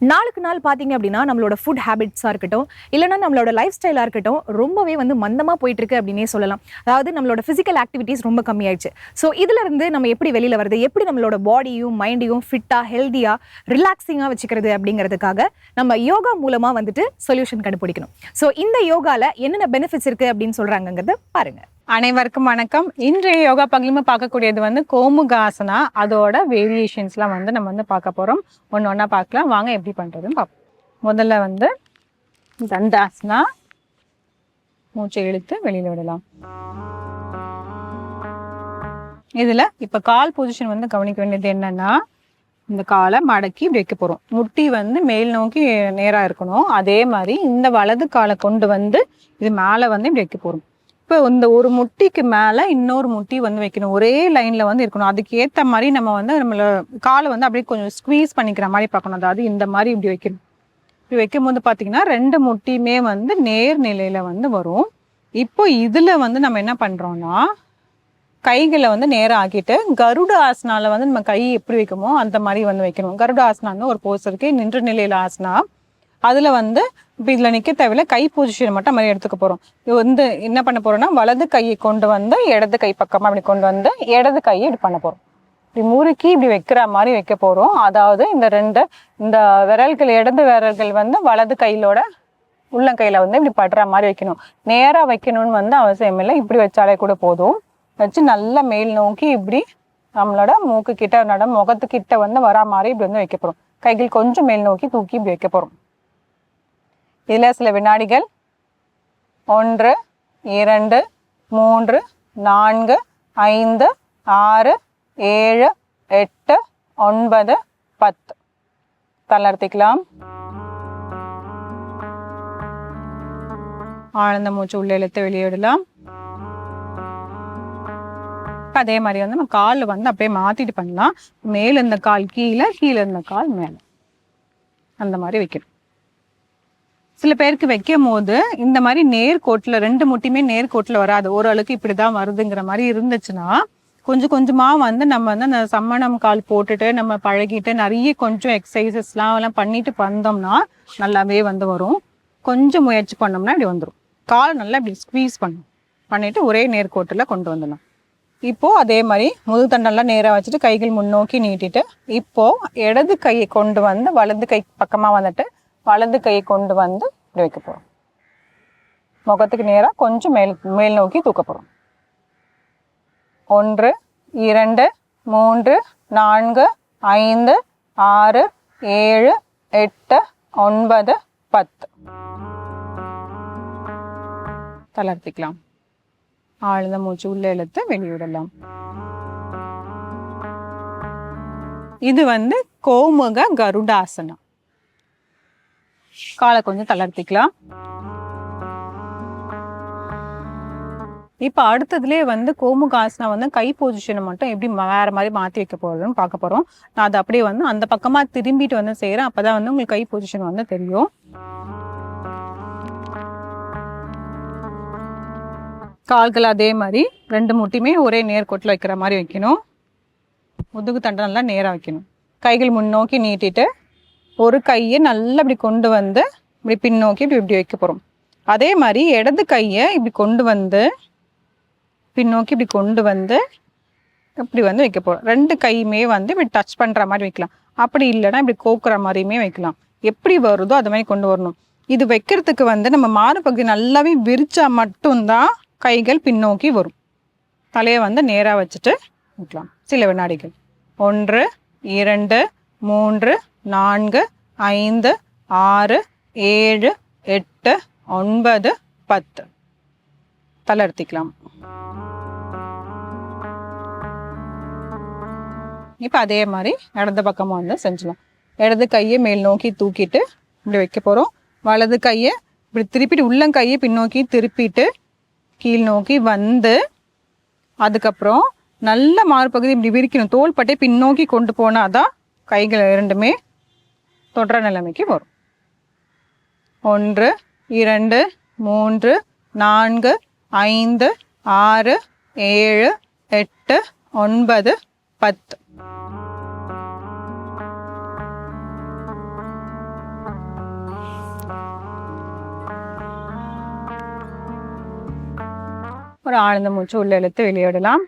நாளுக்கு நாள் பார்த்தீங்க அப்படின்னா நம்மளோட ஃபுட் ஹேபிட்ஸாக இருக்கட்டும் இல்லைன்னா நம்மளோட லைஃப் ஸ்டைலாக இருக்கட்டும் ரொம்பவே வந்து மந்தமாக போயிட்டு இருக்கு அப்படின்னே சொல்லலாம். அதாவது நம்மளோட ஃபிசிக்கல் ஆக்டிவிட்டீஸ் ரொம்ப கம்மியாயிடுச்சு. ஸோ இதுல இருந்து நம்ம எப்படி வெளியில் வருது எப்படி நம்மளோட பாடியும் மைண்டையும் ஃபிட்டாக ஹெல்த்தியாக ரிலாக்ஸிங்காக வச்சுக்கிறது அப்படிங்கிறதுக்காக நம்ம யோகா மூலமாக வந்துட்டு சொல்யூஷன் கண்டுபிடிக்கணும். ஸோ இந்த யோகாவில் என்னென்ன பெனிஃபிட்ஸ் இருக்குது அப்படின்னு சொல்கிறாங்கங்கிறத பாருங்கள் அனைவருக்கும் வணக்கம். இன்றைய யோகா பகிர்ந்து பார்க்கக்கூடியது வந்து கோமுகாசனா அதோட வேரியேஷன்ஸ்லாம் வந்து நம்ம வந்து பார்க்க போகிறோம் ஒன்று ஒன்றா பார்க்கலாம். வாங்க எப்படி பண்ணுறதுன்னு பார்ப்போம். முதல்ல வந்து தண்டாசனா மூச்சை இழுத்து வெளியில் விடலாம். இதில் இப்போ கால் பொசிஷன் வந்து கவனிக்க வேண்டியது என்னன்னா இந்த காலை மடக்கி இப்படி வைக்க போகிறோம் முட்டி வந்து மேல் நோக்கி நேராக இருக்கணும். அதே மாதிரி இந்த வலது காலை கொண்டு வந்து இது மேலே வந்து இப்படி வைக்க போகிறோம் இப்போ இந்த ஒரு முட்டிக்கு மேலே இன்னொரு முட்டி வந்து வைக்கணும். ஒரே லைனில் வந்து இருக்கணும். அதுக்கு ஏற்ற மாதிரி நம்ம வந்து நம்மள காலை வந்து அப்படியே கொஞ்சம் ஸ்க்வீஸ் பண்ணிக்கிற மாதிரி பார்க்கணும். அதாவது இந்த மாதிரி இப்படி வைக்கணும். இப்படி வைக்கும்போது பார்த்தீங்கன்னா ரெண்டு முட்டியுமே வந்து நேர் நிலையில் வந்து வரும். இப்போ இதில் வந்து நம்ம என்ன பண்ணுறோம்னா கைகளை வந்து நேராக ஆக்கிட்டு கருட ஆசனால வந்து நம்ம கை எப்படி வைக்கமோ அந்த மாதிரி வந்து வைக்கணும். கருட ஆசனான்னு ஒரு போஸ் இருக்கு. நின்ற நிலையில ஆசனா அதில் வந்து இப்போ இதில் நிற்க தேவையில்ல. கை பொசிஷன் மட்டும் மாதிரி எடுத்துக்க போகிறோம் இது வந்து என்ன பண்ண போகிறோம்னா வலது கையை கொண்டு வந்து இடது கை பக்கமாக அப்படி கொண்டு வந்து இடது கையை இப்படி பண்ண போகிறோம் இப்படி முறுக்கி இப்படி வைக்கிற மாதிரி வைக்க போகிறோம் அதாவது இந்த ரெண்டு இந்த விரல்கள் இடது விரல்கள் வந்து வலது கையிலோட உள்ளங்கையில் வந்து இப்படி படுற மாதிரி வைக்கணும். நேராக வைக்கணும்னு வந்து அவசியம் இல்லை. இப்படி வச்சாலே கூட போதும். வச்சு நல்லா மேல் நோக்கி இப்படி நம்மளோட மூக்கு கிட்ட நட முகத்துக்கிட்ட வந்து வரா மாதிரி இப்படி வந்து வைக்க போகிறோம் கைகள் கொஞ்சம் மேல் நோக்கி தூக்கி இப்படி வைக்க போகிறோம் இதில் சில வினாடிகள். ஒன்று இரண்டு மூன்று நான்கு ஐந்து ஆறு ஏழு எட்டு ஒன்பது பத்து. தளர்த்திக்கலாம். ஆழ்ந்த மூச்சு உள்ள இழுத்து வெளியிடலாம் அதே மாதிரி வந்து நம்ம கால் வந்து அப்படியே மாத்திட்டு பண்ணலாம். மேல இருந்த கால் கீழே கீழே இருந்த கால் மேலே. அந்த மாதிரி வைக்கணும். சில பேருக்கு வைக்கும் போது இந்த மாதிரி நேர்கோட்டில் ரெண்டு முட்டியுமே நேர்கோட்டில் வராது. ஓரளவுக்கு இப்படி தான் வருதுங்கிற மாதிரி இருந்துச்சுன்னா கொஞ்சம் கொஞ்சமாக வந்து நம்ம வந்து அந்த சம்மணம் கால் போட்டுட்டு நம்ம பழகிட்டு நிறைய கொஞ்சம் எக்ஸசைசஸ்லாம் எல்லாம் பண்ணிட்டு வந்தோம்னா நல்லாவே வந்து வரும். கொஞ்சம் முயற்சி பண்ணோம்னா இப்படி வந்துடும் கால் நல்லா இப்படி ஸ்க்வீஸ் பண்ணும். பண்ணிவிட்டு ஒரே நேர்கோட்டில் கொண்டு வந்துடணும் இப்போது அதே மாதிரி முதுகு தண்டெல்லாம் நேராக வச்சுட்டு கைகள் முன்னோக்கி நீட்டிட்டு இப்போது இடது கையை கொண்டு வந்து வலது கை பக்கமாக வந்துட்டு வலது கையை கொண்டு வந்து இப்படி வைக்க போகிறோம் முகத்துக்கு நேராக கொஞ்சம் மேல் மேல் நோக்கி தூக்க போகிறோம் ஒன்று இரண்டு மூன்று நான்கு ஐந்து ஆறு ஏழு எட்டு ஒன்பது பத்து. தளர்த்திக்கலாம் ஆழ்ந்த மூச்சு உள்ள இழுத்து வெளியிடலாம் இது வந்து கோமுக கருடாசனம். காலை கொஞ்சம் தளர்த்திக்கலாம். இப்போ அடுத்ததுலேயே வந்து கோமுகாசனா வந்து கை பொசிஷனை மட்டும் எப்படி வேறு வேற மாதிரி மாற்றி வைக்க போகிறதுன்னு பார்க்க போகிறோம் நான் அதை அப்படியே வந்து அந்த பக்கமாக திரும்பிட்டு வந்து செய்கிறேன் அப்போ தான் வந்து உங்களுக்கு கை பொசிஷன் வந்து தெரியும். கால்கள் அதே மாதிரி ரெண்டு முட்டியுமே ஒரே நேர்கோட்டில் வைக்கிற மாதிரி வைக்கணும். முதுகு தண்டை நல்லா நேராக வைக்கணும். கைகள் முன்னோக்கி நீட்டிட்டு ஒரு கையை நல்லா இப்படி கொண்டு வந்து இப்படி பின்னோக்கி இப்படி இப்படி வைக்க போகிறோம் அதே மாதிரி இடது கையை இப்படி கொண்டு வந்து பின்னோக்கி இப்படி கொண்டு வந்து இப்படி வந்து வைக்க போகிறோம் ரெண்டு கையுமே வந்து இப்படி டச் பண்ணுற மாதிரி வைக்கலாம். அப்படி இல்லைன்னா இப்படி கோக்குற மாதிரியுமே வைக்கலாம். எப்படி வருதோ அது மாதிரி கொண்டு வரணும். இது வைக்கிறதுக்கு வந்து நம்ம மாறுபகுதி நல்லாவே விரிச்சா மட்டும்தான் கைகள் பின்னோக்கி வரும். தலையை வந்து நேராக வச்சுட்டு வைக்கலாம். சில வினாடிகள். ஒன்று இரண்டு மூன்று நான்கு ஐந்து ஆறு ஏழு எட்டு ஒன்பது பத்து. தளர்த்திக்கலாம். இப்போ அதே மாதிரி இடது பக்கமாக வந்து செஞ்சிடலாம் இடது கையை மேல் நோக்கி தூக்கிட்டு இப்படி வைக்க போகிறோம் வலது கையை இப்படி திருப்பிட்டு உள்ளங்கையை பின்னோக்கி திருப்பிட்டு கீழ் நோக்கி வந்து அதுக்கப்புறம் நல்ல மார்பகுதி இப்படி விரிக்கணும். தோள்பட்டை பின்னோக்கி கொண்டு போனால் தான் கைகள் இரண்டுமே தொடர நிலைமைக்கு வரும். ஒன்று இரண்டு மூன்று நான்கு ஐந்து ஆறு ஏழு எட்டு ஒன்பது பத்து. ஒரு ஆழ்ந்த மூச்சு உள்ள இழுத்து வெளியிடலாம்.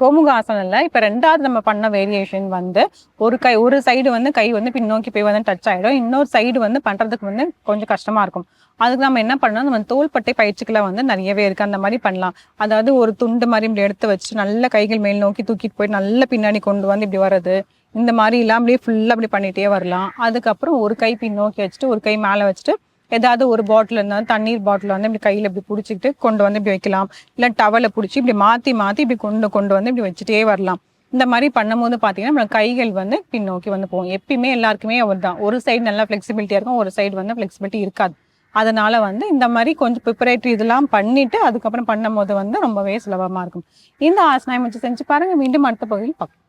கோமுகாசனில் இப்போ ரெண்டாவது நம்ம பண்ண வேரியேஷன் வந்து ஒரு கை ஒரு சைடு வந்து கை வந்து பின்னோக்கி போய் வந்து டச் ஆகிடும் இன்னொரு சைடு வந்து பண்ணுறதுக்கு வந்து கொஞ்சம் கஷ்டமாக இருக்கும். அதுக்கு நம்ம என்ன பண்ணணும்? நம்ம தோள்பட்டை பயிற்சிகளை வந்து நிறையவே இருக்குது அந்த மாதிரி பண்ணலாம். அதாவது ஒரு துண்டு மாதிரி இப்படி எடுத்து வச்சு நல்ல கைகள் மேல் நோக்கி தூக்கிட்டு போய் நல்ல பின்னாடி கொண்டு வந்து இப்படி வர்றது. இந்த மாதிரி எல்லாம் அப்படியே ஃபுல்லாக அப்படி பண்ணிகிட்டே வரலாம். அதுக்கப்புறம் ஒரு கை பின்னோக்கி வச்சுட்டு ஒரு கை மேலே வச்சுட்டு ஏதாவது ஒரு பாட்டில் இருந்தாலும் தண்ணீர் பாட்டில் வந்து இப்படி கையில் இப்படி பிடிச்சிக்கிட்டு கொண்டு வந்து இப்படி வைக்கலாம். இல்லை டவலை பிடிச்சி இப்படி மாற்றி மாற்றி இப்படி கொண்டு கொண்டு வந்து இப்படி வச்சுட்டே வரலாம். இந்த மாதிரி பண்ணும்போது பார்த்தீங்கன்னா நம்ம கைகள் வந்து பின்னோக்கி வந்து போகும். எப்பயுமே எல்லாருக்குமே அவர் தான் ஒரு சைடு நல்லா ஃப்ளெக்சிபிலிட்டியாக இருக்கும் ஒரு சைடு வந்து ஃப்ளெக்சிபிலிட்டி இருக்காது. அதனால வந்து இந்த மாதிரி கொஞ்சம் ப்ரிப்பரேட்டரி இதெல்லாம் பண்ணிட்டு அதுக்கப்புறம் பண்ணும்போது வந்து ரொம்பவே சுலபமாக இருக்கும். இந்த ஆசனாயம் வச்சு செஞ்சு பாருங்க. மீண்டும் அடுத்த பகுதியில் பார்க்கலாம்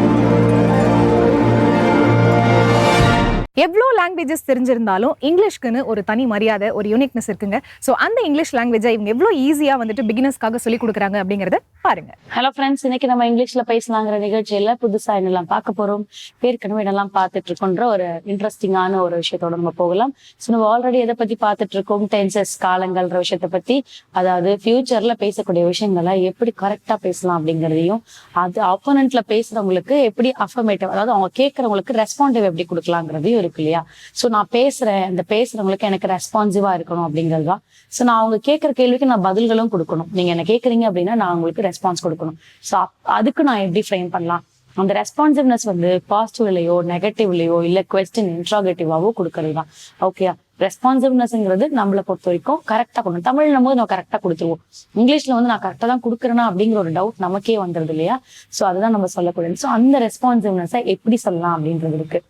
எவ்வளோ லாங்குவேஜஸ் தெரிஞ்சிருந்தாலும் இங்கிலீஷ்க்குன்னு ஒரு தனி மரியாதை ஒரு யூனிக்னஸ் இருக்குங்க. ஸோ அந்த இங்கிலீஷ் லாங்குவேஜை இவங்க எவ்வளோ ஈஸியாக வந்துட்டு பிகினர்ஸ்க்காக சொல்லி கொடுக்குறாங்க அப்படிங்கிறத பாருங்க. ஹலோ ஃப்ரெண்ட்ஸ் இன்னைக்கு நம்ம இங்கிலீஷ்ல பேசலாங்கிற நிகழ்ச்சியில புதுசா என்னெல்லாம் பார்க்க போறோம் ஏற்கனவே என்னெல்லாம் பார்த்துட்டு இருக்கோன்ற ஒரு இன்ட்ரெஸ்டிங்கான ஒரு விஷயத்தோட நம்ம போகலாம். ஸோ நம்ம ஆல்ரெடி எதை பத்தி பார்த்துட்டு இருக்கோம்? டென்சஸ் காலங்கள்ன்ற விஷயத்த பத்தி அதாவது ஃபியூச்சர்ல பேசக்கூடிய விஷயங்களை எப்படி கரெக்டா பேசலாம் அப்படிங்கிறதையும் அது ஆப்போனண்ட்ல பேசுறவங்களுக்கு எப்படி அஃபர்மேட்டிவ் அதாவது அவங்க கேட்கறவங்களுக்கு ரெஸ்பாண்டிவ் எப்படி கொடுக்கலாங்கிறதையும் இருக்கு. இல்லையா? ஸோ நான் பேசுறேன். அந்த பேசுறவங்களுக்கு எனக்கு ரெஸ்பான்சிவா இருக்கணும் அப்படிங்கிறது தான். ஸோ நான் அவங்க கேட்குற கேள்விக்கு நான் பதில்களும் கொடுக்கணும். நீங்க என்ன கேட்குறீங்க அப்படின்னா நான் உங்களுக்கு ரெஸ்பான்ஸ் கொடுக்கணும். ஸோ அதுக்கு நான் எப்படி ஃப்ரேம் பண்ணலாம்? அந்த ரெஸ்பான்சிவ்னஸ் வந்து பாசிட்டிவ்லையோ நெகட்டிவ்லையோ இல்லை கொஸ்டின் இன்ட்ராகேட்டிவாவோ கொடுக்கறது தான். ஓகேயா ரெஸ்பான்சிவ்னஸ்ங்கிறது நம்மளை பொறுத்த வரைக்கும் கரெக்டாக கொடுக்கணும். தமிழ்னும் போது நம்ம கரெக்டாக கொடுத்துருவோம். இங்கிலீஷ்ல வந்து நான் கரெக்டாக தான் கொடுக்குறேனா அப்படிங்கிற ஒரு டவுட் நமக்கே வந்துடுது இல்லையா? ஸோ அதுதான் நம்ம சொல்லக்கூடாது ஸோ அந்த ரெஸ்பான்சிவ்னஸை எப்படி சொல்லலாம் அப்படின்றது இருக்கு.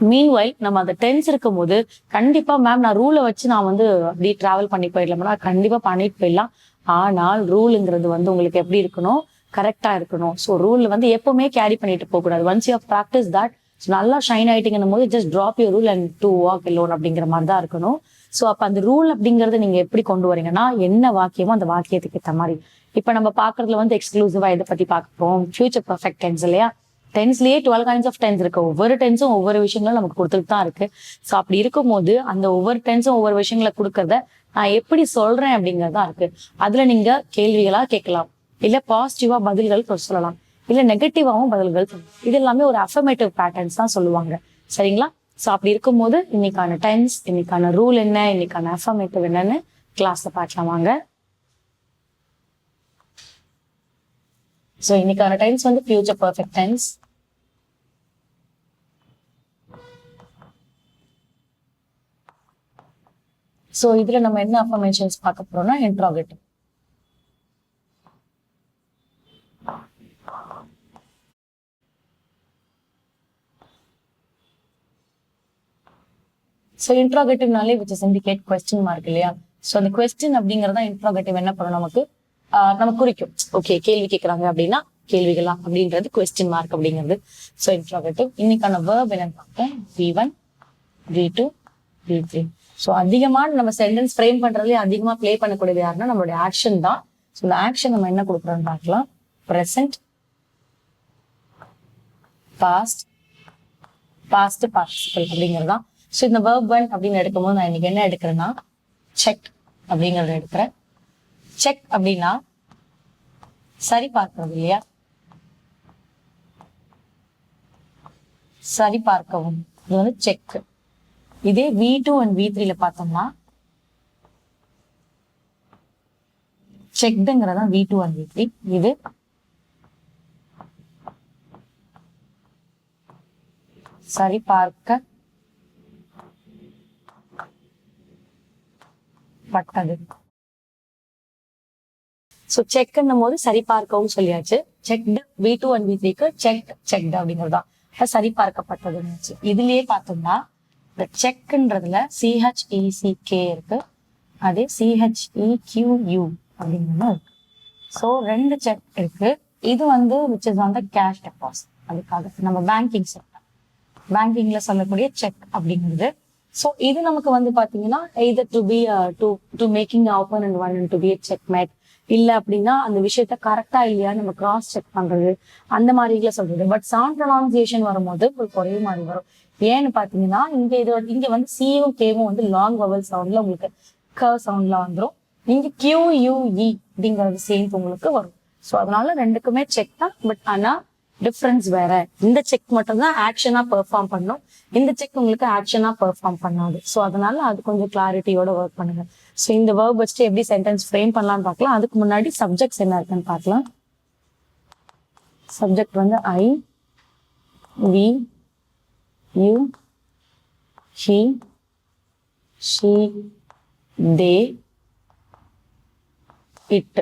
மீன்வைல் நம்ம அந்த டென்ஸ் இருக்கும் போது கண்டிப்பா மேம் நான் ரூலை வச்சு நான் வந்து அப்படி டிராவல் பண்ணி போயிடலாம்னா கண்டிப்பா பண்ணிட்டு போயிடலாம். ஆனால் ரூலுங்கிறது வந்து உங்களுக்கு எப்படி இருக்கணும்? கரெக்டா இருக்கணும். ஸோ ரூல் வந்து எப்பவுமே கேரி பண்ணிட்டு போக கூடாது ஒன்ஸ் யூ ப்ராக்டிஸ் தட் நல்லா ஷைன் ஆயிட்டீங்கன்னும் போது just drop your rule and do walk alone அப்படிங்கிற மாதிரி தான் இருக்கணும். ஸோ அப்போ அந்த ரூல் அப்படிங்கறத நீங்க எப்படி கொண்டு வரீங்கன்னா என்ன வாக்கியமோ அந்த வாக்கியத்துக்கு ஏற்ற மாதிரி. இப்போ நம்ம பார்க்கறதுல வந்து எக்ஸ்க்ளூசிவா இதை பத்தி பார்க்க போறோம்? ஃபியூச்சர் பர்ஃபெக்ட் டென்ஸ் இல்லையா? டென்ஸ்லயே டுவெல் கைண்ட்ஸ் ஆஃப் டென்ஸ் இருக்கு. ஒவ்வொரு டென்ஸும் ஒவ்வொரு விஷயங்களும் நமக்கு கொடுத்துட்டு தான் இருக்கு. ஸோ அப்படி இருக்கும்போது அந்த ஒவ்வொரு டென்ஸும் ஒவ்வொரு விஷயங்களை கொடுக்கறத நான் எப்படி சொல்றேன் அப்படிங்கறதா இருக்கு. அதுல நீங்க கேள்விகளா கேட்கலாம். இல்ல பாசிட்டிவா பதில்கள் சொல்லலாம். இல்ல நெகட்டிவாவும் பதில்கள் சொல்லலாம். இது எல்லாமே ஒரு அஃபர்மேட்டிவ் பேட்டர்ன்ஸ் தான் சொல்லுவாங்க. சரிங்களா? ஸோ அப்படி இருக்கும்போது இன்னைக்கான டென்ஸ் இன்னைக்கான ரூல் என்ன இன்னைக்கான அஃபர்மேட்டிவ் என்னன்னு கிளாஸ்ல பார்க்கலாம் வாங்க. ஸோ இன்னைக்கான டைம்ஸ் வந்து ஃபியூச்சர் பர்ஃபெக்ட் டைம்ஸ் ஸோ இதுல நம்ம என்ன அஃபர்மேஷன்ஸ் பார்க்க போறோம்னா interrogative so இன்ட்ராகேட்டிவ்னாலே which is indicate question mark இல்லையா? ஸோ அந்த கொஸ்டின் அப்படிங்கறதா இன்ட்ராகேட்டிவ் என்ன பண்ணும் நமக்கு? நம்ம குறிக்கும். ஓகே கேள்வி கேட்கறாங்க அப்படின்னா கேள்விகளா அப்படின்றது கொஸ்டின் மார்க் அப்படிங்கிறது. ஸோ இன்ட்ரோகேட்டிவ் இன்னைக்கான வேர்ப் என்னன்னு பார்ப்போம். V one V two V three so அதிகமான நம்ம சென்டென்ஸ் ஃப்ரேம் பண்றதுலேயே அதிகமா ப்ளே பண்ணக்கூடியது யாருன்னா நம்மளுடைய ஆக்ஷன் தான். ஸோ இந்த ஆக்ஷன் நம்ம என்ன கொடுக்குறோம்னு பார்க்கலாம். ப்ரெசன்ட் பாஸ்ட் பாஸ்ட் பார்ட்டிசிபல் அப்படிங்கிறது தான் ஸோ இந்த வேர்ப் ஒன் அப்படின்னு எடுக்கும்போது நான் இன்னைக்கு என்ன எடுக்கிறேன்னா செக் அப்படிங்கறத எடுக்கிறேன். செக் அப்படின்னா சரி பார்க்கறது இல்லையா? சரி பார்க்கவும். இது வந்து செக் இதே வி டூ அண்ட் வி த்ரீல பார்த்தோம்னா செக்டுங்கிறதா V two and V three இது சரி பார்க்க பட்டது. ஸோ செக்ன்னும் போது சரி பார்க்கவும் சொல்லியாச்சு checked V two and V த்ரீக்கு செக் செக்டு அப்படிங்கிறது தான். அது சரி பார்க்கப்பட்டதுன்னு இதுலயே பார்த்தோம்னா இந்த செக்ன்றதுல சிஹெச்இசிகே இருக்கு. அதே சிஹெச்இக்யூயூ அப்படிங்கிறது இருக்கு. ஸோ ரெண்டு செக் இருக்கு. இது வந்து which is on the cash deposit அதுக்காக நம்ம பேங்கிங் செக்டர் பேங்கிங்ல சொல்லக்கூடிய செக் அப்படிங்கிறது. ஸோ இது நமக்கு வந்து பாத்தீங்கன்னா either to be to do making happen and one to be check made இல்ல அப்படின்னா அந்த விஷயத்த கரெக்டா இல்லையா நம்ம கிராஸ் செக் பண்றது? அந்த மாதிரில சொல்றது. பட் சவுண்ட் ப்ரொனவுன்சியேஷன் வரும்போது உங்களுக்கு ஒரே மாதிரி வரும். ஏன்னு பாத்தீங்கன்னா இங்க இது இங்க வந்து சியும் கேவும் வந்து லாங் வவல் சவுண்ட்ல உங்களுக்கு கர் சவுண்ட்ல வந்துடும் இங்க கியூ யூஇ e அப்படிங்கிறது சேர்ந்து உங்களுக்கு வரும். ஸோ அதனால ரெண்டுக்குமே செக் தான். பட் ஆனா டிஃப்ரென்ஸ் வேற. இந்த செக் மட்டும் தான் ஆக்ஷனா பெர்ஃபார்ம் பண்ணும். இந்த செக் உங்களுக்கு ஆக்ஷனா பெர்ஃபார்ம் பண்ணாது. ஸோ அதனால அது கொஞ்சம் கிளாரிட்டியோட ஒர்க் பண்ணுங்க. ஸோ இந்த வேர்ப் வச்சுட்டு எப்படி சென்டென்ஸ் ஃப்ரேம் பண்ணலாம்னு பார்க்கலாம். அதுக்கு முன்னாடி சப்ஜெக்ட்ஸ் என்ன இருக்குன்னு பார்க்கலாம். சப்ஜெக்ட் வந்து I we you he she they it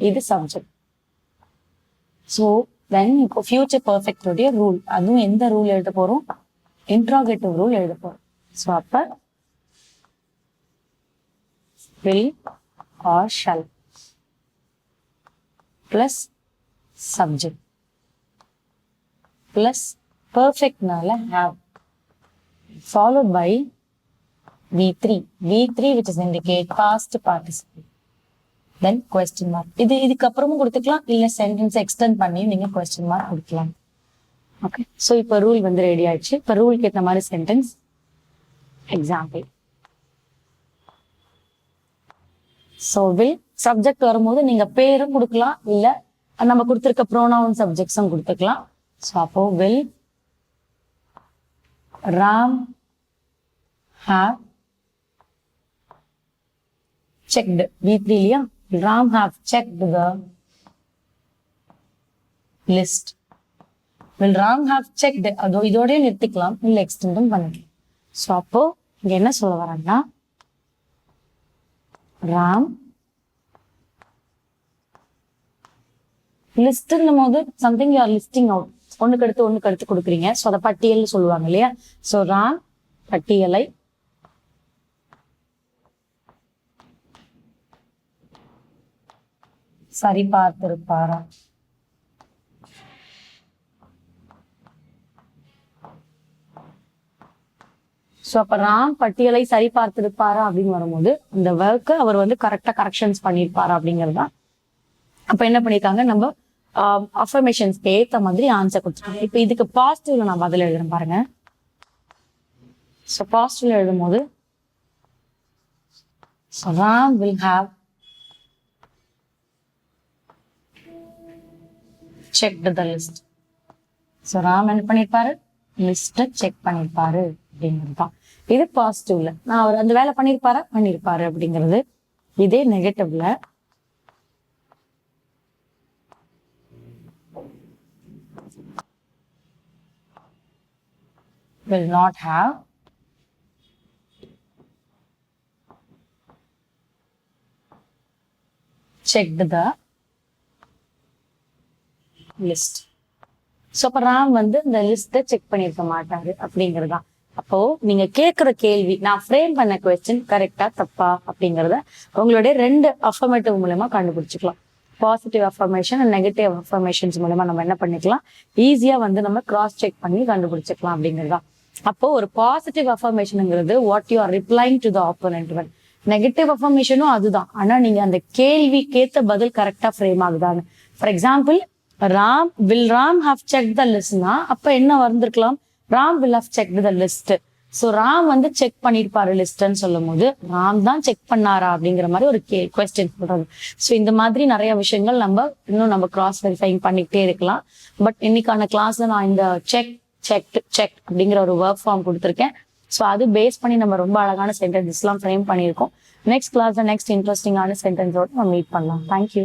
இது சப்ஜெக்ட் ஸோ தென் இப்போ ஃபியூச்சர் பர்ஃபெக்டோடைய ரூல் அதுவும் எந்த ரூல் எழுத போகிறோம் இன்ட்ராகேட்டிவ் ரூல் எழுத போகிறோம் ஸோ அப்போ will or shall plus subject plus பர்ஃபெக்ட்னால have followed by V3. V3 which is indicate past participle. Then question mark இது இதுக்கப்புறமும் கொடுத்துக்கலாம். இல்லை சென்டென்ஸ் எக்ஸ்டெண்ட் பண்ணி நீங்கள் கொஸ்டின் மார்க் கொடுக்கலாம். ஓகே ஸோ இப்போ ரூல் வந்து ரெடி ஆயிடுச்சு. இப்போ ரூலுக்கு ஏற்ற மாதிரி sentence example so will subject வரும்போது நீங்க பேரும் கொடுக்கலாம் இல்ல நம்ம கொடுத்துருக்க ப்ரோனவுன் சப்ஜெக்ட்ஸும் கொடுத்துக்கலாம். ஸோ அப்போ will Ram have checked. V3 இல்லையா? Ram have checked the list will Ram have checked? அதோ இதோடய நிறுத்திக்கலாம். இல்லை எக்ஸ்டெண்டும் பண்ணிக்கலாம் ஸோ அப்போ இங்கே என்ன சொல்ல வராங்கன்னா ராம். லிஸ்ட்னும் போது something you are listing out ஒன்னுக்கு அடுத்து ஒண்ணுக்கு அடுத்து கொடுக்குறீங்க. ஸோ அதை பட்டியல் சொல்லுவாங்க இல்லையா? ஸோ ராம் பட்டியலை. சரி பார்த்திருப்பாரா ஸோ அப்ப ராம் பட்டியலை சரி பார்த்திருப்பாரா அப்படின்னு வரும்போது இந்த ஒர்க்கு அவர் வந்து கரெக்டா கரெக்ஷன்ஸ் பண்ணியிருப்பாரா அப்படிங்கிறது தான். அப்ப என்ன பண்ணிருக்காங்க? நம்ம அஃபர்மேஷன்ஸ்க்கு ஏத்த மாதிரி ஆன்சர் கொடுத்துருக்காங்க. இப்போ இதுக்கு பாசிட்டிவ்ல நான் பதில் எழுதுறேன் பாருங்க. ஸோ பாசிட்டிவ்ல எழுதும் போது so Ram will have check the list so Ram என்ன பண்ணியிருப்பாரு லிஸ்ட்டை செக் பண்ணியிருப்பாரு அப்படிங்கிறது தான் இது பாசிட்டிவ்ல நான் அவர் அந்த வேலை பண்ணியிருப்பாரா பண்ணியிருப்பாரு அப்படிங்கிறது இதே நெகட்டிவ்ல will not have checked the list so அப்போ ராம் வந்து இந்த லிஸ்ட்டை செக் பண்ணியிருக்க மாட்டாரு அப்படிங்கிறது தான் அப்போ நீங்க கேட்குற கேள்வி நான் ஃப்ரேம் பண்ண கொஸ்டின் கரெக்டா தப்பா அப்படிங்கிறத உங்களுடைய ரெண்டு அஃபர்மேட்டிவ் மூலயமா கண்டுபிடிச்சிக்கலாம். Positive affirmation and negative affirmations மூலமா நம்ம என்ன பண்ணிக்கலாம்? ஈஸியா வந்து நம்ம கிராஸ் செக் பண்ணி கண்டுபிடிச்சிக்கலாம் அப்படிங்கிறதா அப்போ ஒரு positive அஃபர்மேஷனுங்கிறது what you are replying to the opponent one negative அஃபர்மேஷனும் அதுதான். ஆனா நீங்க அந்த கேள்விக்கேத்த பதில் கரெக்டா ஃப்ரேம் ஆகுதான்னு. For example Ram will Ram have check the லிஸ்ட்னா அப்ப என்ன வந்திருக்கலாம்? Ram will have check the list so Ram வந்து செக் பண்ணியிருப்பாரு லிஸ்ட்ன்னு சொல்லும் போது ராம் தான் செக் பண்ணாரா அப்படிங்கிற மாதிரி ஒரு கே கொஸ்டின் சொல்றது ஸோ இந்த மாதிரி நிறைய விஷயங்கள் நம்ம இன்னும் நம்ம கிராஸ் வெரிஃபைங் பண்ணிக்கிட்டே இருக்கலாம். பட் இன்னைக்கான கிளாஸ்ல நான் இந்த செக் செக் செக் அப்படிங்கிற ஒரு ஒர்க் ஃபார்ம் கொடுத்துருக்கேன். ஸோ அது பேஸ் பண்ணி நம்ம ரொம்ப அழகான சென்டென்சஸ்லாம் ஃப்ரேம் பண்ணியிருக்கோம். நெக்ஸ்ட் கிளாஸ்ல நெக்ஸ்ட் இன்ட்ரெஸ்டிங்கான சென்டென்ஸோட நம்ம மீட் பண்ணலாம். தேங்க்யூ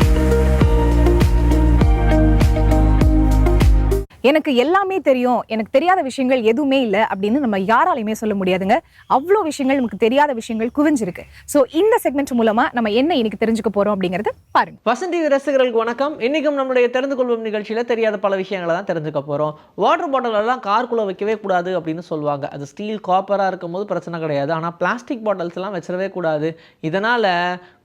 எனக்கு எல்லாமே தெரியும். எனக்கு தெரியாத விஷயங்கள் எதுவுமே இல்லை அப்படின்னு நம்ம யாராலையுமே சொல்ல முடியாதுங்க. அவ்வளோ விஷயங்கள் நமக்கு தெரியாத விஷயங்கள் குவிஞ்சிருக்கு. ஸோ இந்த செக்மெண்ட் மூலமா நம்ம என்ன இன்னைக்கு தெரிஞ்சுக்க போறோம் அப்படிங்கறத பாருங்க. வசந்தி ரசிகர்களுக்கு வணக்கம். இன்னைக்கும் நம்மளுடைய தெரிந்து கொள்வோம் நிகழ்ச்சியில் தெரியாத பல விஷயங்களை தான் தெரிஞ்சுக்க போகிறோம் வாட்டர் பாட்டில் எல்லாம் வைக்கவே கூடாது அப்படின்னு சொல்லுவாங்க. அது ஸ்டீல் காப்பராக இருக்கும்போது பிரச்சனை கிடையாது. ஆனால் பிளாஸ்டிக் பாட்டில்ஸ் எல்லாம் வச்சிடவே கூடாது. இதனால்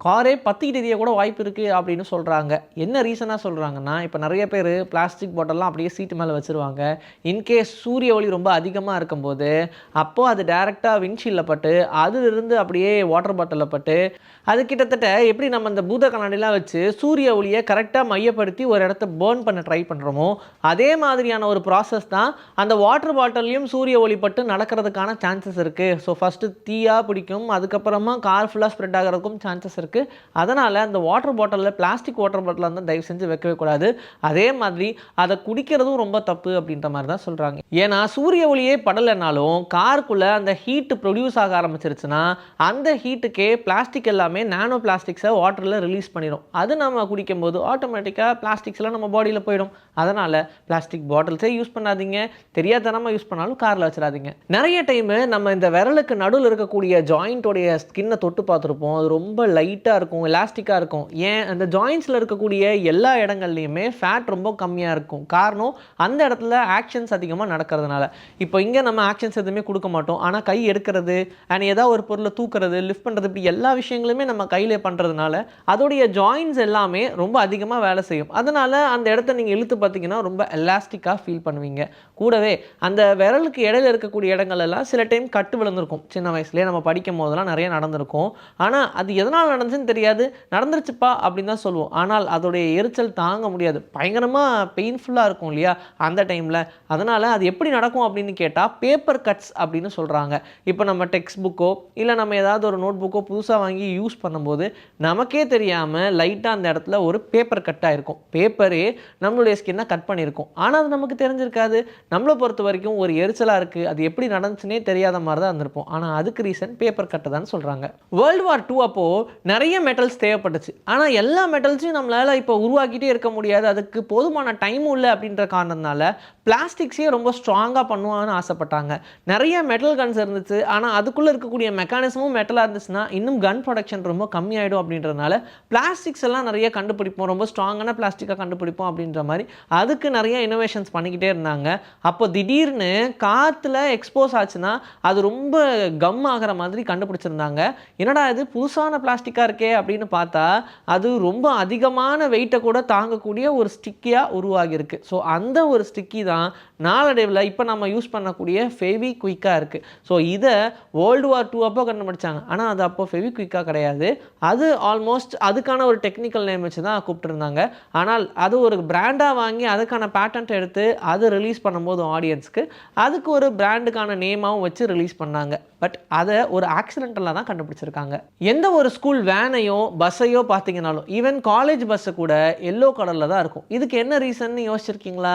காரே பத்திக்கிட்டு எரிய கூட வாய்ப்பு இருக்குது அப்படின்னு சொல்கிறாங்க என்ன ரீசனாக சொல்கிறாங்கன்னா இப்போ நிறைய பேர் பிளாஸ்டிக் பாட்டில்லாம் அப்படியே சீட்டு மேலே வச்சுருவாங்க. இன்கேஸ் சூரிய ஒளி ரொம்ப அதிகமாக இருக்கும்போது அப்போது அது டேரெக்டாக விண்ட்ஷீல்டில் பட்டு அதிலிருந்து அப்படியே வாட்டர் பாட்டிலில் பட்டு அது கிட்டத்தட்ட எப்படி நம்ம இந்த பூத கண்ணாடிலாம் வச்சு சூரிய ஒளியை கரெக்டாக மையப்படுத்தி ஒரு இடத்த பேர்ன் பண்ண ட்ரை பண்ணுறோமோ அதே மாதிரியான ஒரு ப்ராசஸ் தான் அந்த வாட்டர் பாட்டில்லையும் சூரிய ஒளி பட்டு நடக்கிறதுக்கான சான்சஸ் இருக்குது ஸோ ஃபஸ்ட்டு தீயாக பிடிக்கும் அதுக்கப்புறமா கார் ஃபுல்லாக ஸ்ப்ரெட் ஆகிறதுக்கும் சான்சஸ் இருக்குது அதனால் அந்த வாட்டர் பாட்டிலில் பிளாஸ்டிக் வாட்டர் பாட்டில் வந்து தயவு செஞ்சு வைக்கவே கூடாது. அதே மாதிரி அதை குடிக்கிறதும் ரொம்ப தப்பு அப்படின்ற மாதிரி தான் சொல்கிறாங்க ஏன்னா சூரிய ஒளியே படலைனாலும் காருக்குள்ளே அந்த ஹீட்டு ப்ரொடியூஸ் ஆக ஆரம்பிச்சிருச்சுன்னா அந்த ஹீட்டுக்கே பிளாஸ்டிக் எல்லாமே நானோ பிளாஸ்டிக்ஸை வாட்டரில் ரிலீஸ் பண்ணிடும் அது நம்ம குடிக்கும்போது ஆட்டோமேட்டிக்காக பிளாஸ்டிக்ஸ்லாம் நம்ம பாடியில் போயிடும். அதனால் பிளாஸ்டிக் பாட்டில்ஸே யூஸ் பண்ணாதீங்க. தெரியாதனமாக யூஸ் பண்ணாலும் காரில் வச்சிடாதீங்க. நிறைய டைமு நம்ம இந்த விரலுக்கு நடுவில் இருக்கக்கூடிய ஜாயிண்ட்டோடைய ஸ்கின்னை தொட்டு பார்த்துருப்போம். அது ரொம்ப லைட்டாக இருக்கும் எலாஸ்டிக்காக இருக்கும். ஏன்? அந்த ஜாயின்ஸில் இருக்கக்கூடிய எல்லா இடங்கள்லையுமே ஃபேட் ரொம்ப கம்மியாக இருக்கும். காரணம் அந்த இடத்துல ஆக்ஷன்ஸ் அதிகமாக நடக்கிறதுனால. இப்போ இங்கே நம்ம ஆக்ஷன்ஸ் எதுவுமே கொடுக்க மாட்டோம். ஆனால் கை எடுக்கிறது அண்ட் ஏதாவது ஒரு பொருளை தூக்குறது லிஃப்ட் பண்ணுறது இப்படி எல்லா விஷயங்களுமே நம்ம கையில் பண்ணுறதுனால அதோடைய ஜாயின்ஸ் எல்லாமே ரொம்ப அதிகமாக வேலை செய்யும். அதனால் அந்த இடத்த நீங்கள் இழுத்து பார்த்தீங்கன்னா ரொம்ப எலாஸ்டிக்காக ஃபீல் பண்ணுவீங்க. கூடவே அந்த விரலுக்கு இடையில இருக்கக்கூடிய இடங்கள் எல்லாம் சில டைம் கட்டு விழுந்திருக்கும். சின்ன வயசுலேயே நம்ம படிக்கும் போதெல்லாம் நிறைய நடந்திருக்கும். ஆனால் அது எதனால் நடந்துச்சுன்னு தெரியாது. நடந்துருச்சுப்பா அப்படின்னு தான் சொல்லுவோம். ஆனால் அதோடைய எரிச்சல் தாங்க முடியாது. பயங்கரமாக பெயின்ஃபுல்லாக இருக்கும் இல்லையா? அந்த டைமில். அதனால் அது எப்படி நடக்கும் அப்படின்னு கேட்டால் பேப்பர் கட்ஸ் அப்படின்னு சொல்கிறாங்க இப்போ நம்ம டெக்ஸ்ட் புக்கோ இல்லை நம்ம ஏதாவது ஒரு நோட் புக்கோ புதுசாக வாங்கி யூஸ் பண்ணும்போது நமக்கே தெரியாமல் லைட்டாக அந்த இடத்துல ஒரு பேப்பர் கட்டாக இருக்கும். பேப்பரே நம்மளுடைய ஸ்கின்னை கட் பண்ணியிருக்கும். ஆனால் அது நமக்கு தெரிஞ்சிருக்காது. நம்மளை பொறுத்த வரைக்கும் ஒரு எரிச்சலாக இருக்குது அது எப்படி நடந்துச்சுனே தெரியாத மாதிரி தான் இருந்திருப்போம். ஆனால் அதுக்கு ரீசன் பேப்பர் கட்டு தான் சொல்கிறாங்க வேர்ல்டு வார் டூ அப்போது நிறைய மெட்டல்ஸ் தேவைப்பட்டுச்சு. ஆனால் எல்லா மெட்டல்ஸையும் நம்மளால் இப்போ உருவாக்கிட்டே இருக்க முடியாது. அதுக்கு போதுமான டைமும் இல்லை அப்படின்ற காரணம் காரணத்தினால பிளாஸ்டிக்ஸையே ரொம்ப ஸ்ட்ராங்காக பண்ணுவான்னு ஆசைப்பட்டாங்க. நிறைய மெட்டல் கன்ஸ் இருந்துச்சு. ஆனால் அதுக்குள்ளே இருக்கக்கூடிய மெக்கானிசமும் மெட்டலாக இருந்துச்சுன்னா இன்னும் கன் ப்ரொடக்ஷன் ரொம்ப கம்மியாயிடும் அப்படின்றதுனால பிளாஸ்டிக்ஸ் எல்லாம் நிறைய கண்டுபிடிப்போம். ரொம்ப ஸ்ட்ராங்கான பிளாஸ்டிக்காக கண்டுபிடிப்போம் அப்படின்ற மாதிரி அதுக்கு நிறைய இனோவேஷன்ஸ் பண்ணிக்கிட்டே இருந்தாங்க. அப்போ திடீர்னு காற்றுல எக்ஸ்போஸ் ஆச்சுன்னா அது ரொம்ப கம் ஆகிற மாதிரி கண்டுபிடிச்சிருந்தாங்க. என்னடா இது புதுசான பிளாஸ்டிக்காக இருக்கே அப்படின்னு பார்த்தா அது ரொம்ப அதிகமான வெயிட்டை கூட தாங்கக்கூடிய ஒரு ஸ்டிக்கியாக உருவாகியிருக்கு. ஸோ அந்த ஒரு ஒரு ஸ்டிக்கி தான். நாளடைவில் இப்போ நம்ம யூஸ் பண்ணக்கூடிய ஃபெவி குயிக்காக இருக்குது ஸோ இதை வேர்ல்டு வார் டூ அப்போ கண்டுபிடிச்சாங்க. ஆனால் அது அப்போ ஃபெவி குயிக்காக கிடையாது. அது ஆல்மோஸ்ட் அதுக்கான ஒரு டெக்னிக்கல் நேம் வச்சு தான் கூப்பிட்டுருந்தாங்க. ஆனால் அது ஒரு பிராண்டாக வாங்கி அதுக்கான பேட்டன்ட் எடுத்து அது ரிலீஸ் பண்ணும்போது ஆடியன்ஸ்க்கு அதுக்கு ஒரு பிராண்டுக்கான நேமாகவும் வச்சு ரிலீஸ் பண்ணாங்க. பட் அதை ஒரு ஆக்சிடென்டலாக தான் கண்டுபிடிச்சிருக்காங்க. எந்த ஒரு ஸ்கூல் வேனையோ பஸ்ஸையோ பார்த்தீங்கனாலும் ஈவன் காலேஜ் பஸ்ஸு கூட எல்லோ கலரில் தான் இருக்கும். இதுக்கு என்ன ரீசன் யோசிச்சிருக்கீங்களா?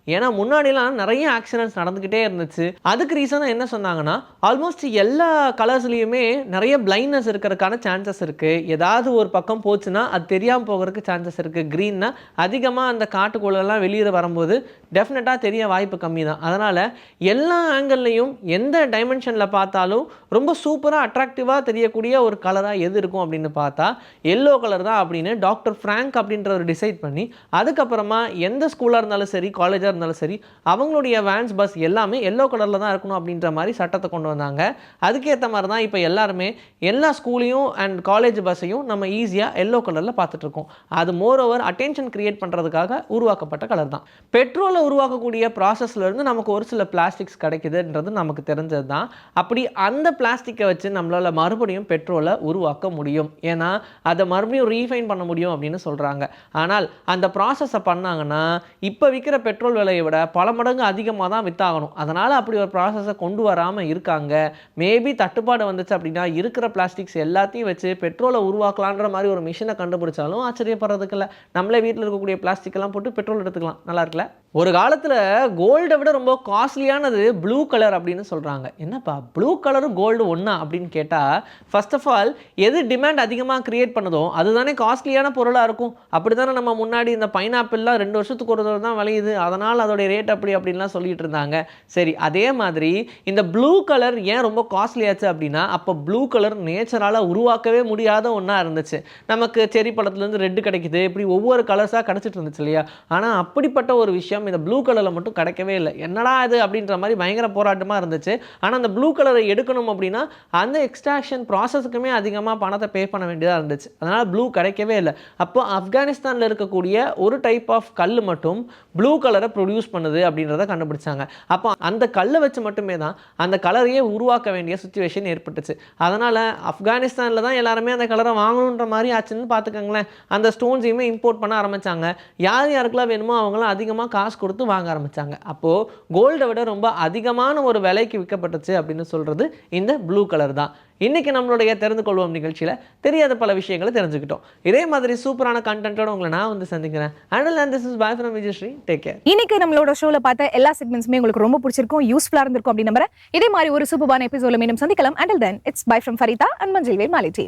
ஏன்னா முன்னாடிலாம் நிறைய ஆக்சிடென்ட்ஸ் நடந்துக்கிட்டே இருந்துச்சு. அதுக்கு ரீசனாக என்ன சொன்னாங்கன்னா ஆல்மோஸ்ட் எல்லா கலர்ஸ்லேயுமே நிறைய பிளைண்ட்னஸ் இருக்கிறதுக்கான சான்சஸ் இருக்குது ஏதாவது ஒரு பக்கம் போச்சுன்னா அது தெரியாமல் போகிறதுக்கு சான்சஸ் இருக்குது க்ரீன்னா அதிகமாக அந்த காட்டுக்குள்ளெல்லாம் வெளியே வரும்போது டெஃபினட்டாக தெரிய வாய்ப்பு கம்மி தான் அதனால் எல்லா ஆங்கிள்லையும் எந்த டைமென்ஷனில் பார்த்தாலும் ரொம்ப சூப்பராக அட்ராக்டிவாக தெரியக்கூடிய ஒரு கலராக எது இருக்கும் அப்படின்னு பார்த்தா எல்லோ கலர் தான் அப்படின்னு டாக்டர் ஃப்ராங்க் அப்படின்றவர் டிசைட் பண்ணி அதுக்கப்புறமா எந்த ஸ்கூலாக இருந்தாலும் சரி காலேஜாக இருந்தாலும் சரி அவங்களுடைய வேன்ஸ் பஸ் எல்லாமே எல்லோ கலரில் தான் இருக்கணும் அப்படின்ற மாதிரி சட்டத்தை கொண்டு வந்தாங்க. அதுக்கேற்ற மாதிரி தான் இப்போ எல்லாருமே எல்லா ஸ்கூலையும் அண்ட் காலேஜ் பஸ்ஸையும் நம்ம ஈஸியாக எல்லோ கலரில் பார்த்துட்ருக்கோம் அது மோர் ஓவர் அட்டென்ஷன் கிரியேட் பண்ணுறதுக்காக உருவாக்கப்பட்ட கலர் தான். பெட்ரோலை உருவாக்கக்கூடிய ப்ராசஸ்லேருந்து நமக்கு ஒரு சில பிளாஸ்டிக்ஸ் கிடைக்குதுன்றது நமக்கு தெரிஞ்சது தான். அப்படி அந்த பிளாஸ்டிக்கை வச்சு நம்மளால் மறுபடியும் பெட்ரோலை உருவாக்க முடியும். ஏன்னா அதை மறுபடியும் ரீஃபைன் பண்ண முடியும் அப்படின்னு சொல்கிறாங்க ஆனால் அந்த ப்ராசஸை பண்ணாங்கன்னா இப்போ விற்கிற பெட்ரோல் விலையை விட பல மடங்கு அதிகமாக தான் வித்தாகணும். அதனால் அப்படி ஒரு ப்ராசஸை கொண்டு வராமல் இருக்காங்க. மேபி தட்டுப்பாடு வந்துச்சு அப்படின்னா இருக்கிற பிளாஸ்டிக்ஸ் எல்லாத்தையும் வச்சு பெட்ரோலை உருவாக்கலான்ற மாதிரி ஒரு மிஷினை கண்டுபிடிச்சாலும் ஆச்சரியப்படுறதுக்கு இல்லை. நம்மளே வீட்டில் இருக்கக்கூடிய பிளாஸ்டிக் எல்லாம் போட்டு பெட்ரோல் எடுத்துக்கலாம். நல்லா இருக்குல்ல? ஒரு காலத்தில் கோல்டை விட ரொம்ப காஸ்ட்லியானது ப்ளூ கலர் அப்படின்னு சொல்கிறாங்க என்னப்பா? ப்ளூ கலரும் கோல்டு ஒன்றா அப்படின்னு கேட்டால் ஃபர்ஸ்ட் ஆஃப் ஆல் எது டிமாண்ட் அதிகமாக க்ரியேட் பண்ணதோ அதுதானே காஸ்ட்லியான பொருளாக இருக்கும். அப்படி தானே நம்ம முன்னாடி இந்த பைனாப்பிள்லாம் ரெண்டு வருஷத்துக்கு ஒரு தடவை தான் விளையுது. அதனால் அதோடைய ரேட் அப்படி அப்படின்லாம் சொல்லிட்டு இருந்தாங்க. சரி அதே மாதிரி இந்த ப்ளூ கலர் ஏன் ரொம்ப காஸ்ட்லியாச்சு அப்படின்னா அப்போ ப்ளூ கலர் நேச்சரால் உருவாக்கவே முடியாத ஒன்றா இருந்துச்சு. நமக்கு செரி பழத்துலேருந்து ரெட்டு கிடைக்குது இப்படி ஒவ்வொரு கலர்ஸாக கிடச்சிட்டு இருந்துச்சு இல்லையா? ஆனால் அப்படிப்பட்ட ஒரு விஷயம் இந்த ப்ளூ கலரில் மட்டும் கிடைக்கவே இல்லை. என்னடா இது அப்படின்ற மாதிரி பயங்கர போராட்டமாக இருந்துச்சு. ஆனால் அந்த ப்ளூ கலரை எடுக்கணும் அப்படின்னா அந்த எக்ஸ்ட்ராக்ஷன் ப்ராசஸுக்குமே அதிகமாக பணத்தை பே பண்ண வேண்டியதாக இருந்துச்சு. அதனால் ப்ளூ கிடைக்கவே இல்லை. அப்போ ஆப்கானிஸ்தானில் இருக்கக்கூடிய ஒரு டைப் ஆஃப் கல் மட்டும் ப்ளூ கலரை ப்ரொடியூஸ் பண்ணுது அப்படின்றத கண்டுபிடிச்சாங்க. அப்போ அந்த கல்லை வச்சு மட்டுமே தான் அந்த கலரையே உருவாக்க வேண்டிய சுச்சுவேஷன் ஏற்பட்டுச்சு. அதனால் ஆப்கானிஸ்தானில் தான் எல்லாருமே அந்த கலரை வாங்கணுன்ற மாதிரி ஆச்சுன்னு பார்த்துக்கோங்களேன். அந்த ஸ்டோன்ஸையுமே இம்போர்ட் பண்ண ஆரம்பிச்சாங்க. யார் யாருக்கெல்லாம் வேணுமோ அவங்களாம் அதிகமாக காசு கொடுத்து வாங்க ஆரம்பித்தாங்க அப்போது கோல்டை விட ரொம்ப அதிகமான ஒரு விலைக்கு விற்கப்பட்டுச்சு அப்படின்னு சொல்கிறது இந்த ப்ளூ கலர் தான். இன்றைக்கி நம்மளுடைய தெரிந்து கொள்வோம் நிகழ்ச்சியில் தெரியாத பல விஷயங்களை தெரிஞ்சுக்கிட்டோம். இதே மாதிரி சூப்பரான கண்டென்ட்டோட உங்களை நான் வந்து சந்திக்கிறேன். And and this is bye from Vijayasri take care இன்னைக்கு நம்மளோட ஷோல பார்த்த எல்லா செக்மெண்ட்ஸுமே உங்களுக்கு ரொம்ப பிடிச்சிருக்கும் யூஸ்ஃபுல்லா இருந்திருக்கும் அப்படின்னு நம்புறேன். இதே மாதிரி ஒரு சூப்பரான எபிசோட மீண்டும் சந்திக்கலாம். Until then it's bye from Farida and மஞ்சள் வேல் மாலிட்டி